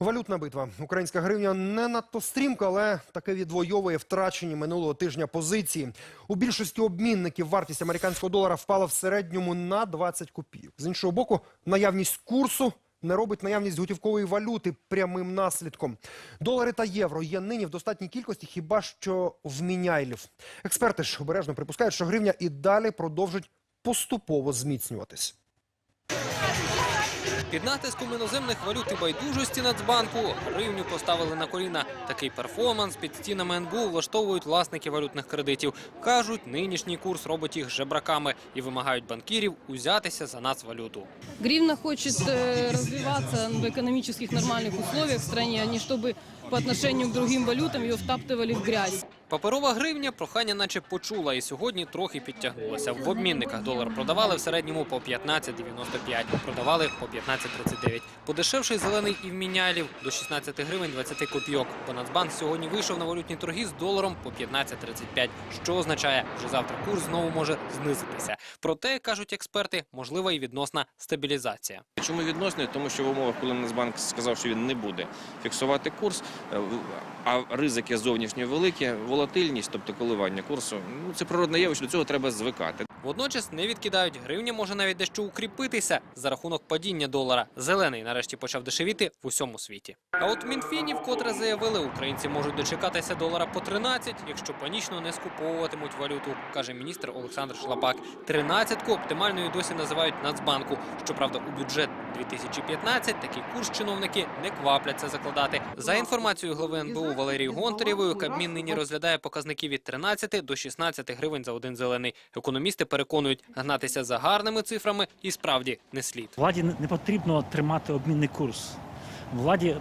Валютна битва. Українська гривня не надто стрімка, але таки відвоює втрачені минулого тижня позиції. У більшості обмінників вартість американського долара впала в середньому на 20 копійок. З іншого боку, наявність курсу не робить наявність готівкової валюти прямим наслідком. Долари та євро є нині в достатній кількості, хіба що в міняйлів. Експерти ж обережно припускають, що гривня і далі продовжить поступово зміцнюватись. Під натиском іноземних валют і байдужості Нацбанку гривню поставили на коліна. Такий перформанс під стінами НБУ влаштовують власники валютних кредитів. Кажуть, нинішній курс робить їх жебраками і вимагають банкірів узятися за нацвалюту. Гривна хочет э, развиваться в экономических нормальных условиях в стране, а не чтобы по отношению к другим валютам ее втаптывали в грязь. Паперова гривня прохання наче почула і сьогодні трохи підтягнулася. В обмінниках долар продавали в середньому по 15,95, продавали по 15,39. Подешевший зелений і в мінялів до 16 гривень 20 копійок. Бо Нацбанк сьогодні вийшов на валютні торги з доларом по 15,35, що означає, що завтра курс знову може знизитися. Проте, кажуть експерти, можлива і відносна стабілізація. Чому відносний? Тому що в умовах, коли Нацбанк сказав, що він не буде фіксувати курс, е, а ризики зовнішні великі, волатильність, тобто коливання курсу, ну це природне явище, до цього треба звикати. Водночас не відкидають, гривня може навіть дещо укріпитися за рахунок падіння долара. Зелений нарешті почав дешевіти в усьому світі. А от Мінфіні вкотре заявили, українці можуть дочекатися долара по 13, якщо панічно не скуповуватимуть валюту, каже міністр Олександр Шлапак. Тринадцятку оптимальною досі називають Нацбанку. Щоправда, у бюджет 2015 такий курс чиновники не квапляться закладати. За інформацією глави НБУ Валерії Гонтарєвої, Кабмін нині розглядає показники від 13 до 16 гривень за один зелений. Економісти переконують, гнатися за гарними цифрами і справді не слід. Владі не потрібно тримати обмінний курс. Владі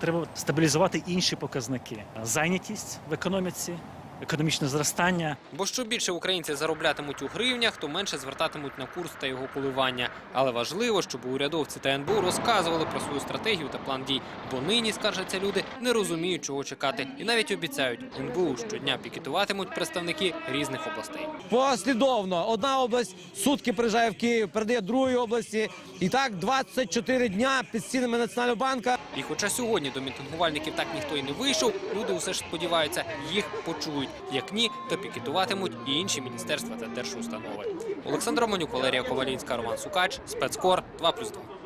треба стабілізувати інші показники: зайнятість в економіці, економічне зростання. Бо що більше українці зароблятимуть у гривнях, то менше звертатимуть на курс та його коливання. Але важливо, щоб урядовці та НБУ розказували про свою стратегію та план дій. Бо нині скаржаться люди, не розуміють, чого чекати, і навіть обіцяють, НБУ щодня пікетуватимуть представники різних областей. Послідовно одна область сутки приїжджає в Київ, передає другій області. І так 24 дня під стінами Національного банка. І хоча сьогодні до мітингувальників так ніхто і не вийшов, люди усе ж сподіваються, їх почують. Як ні, то пікетуватимуть і інші міністерства та держустанови. Олександр Романюк, Валерія Ковалінська, Роман Сукач, спецкор 2+,2.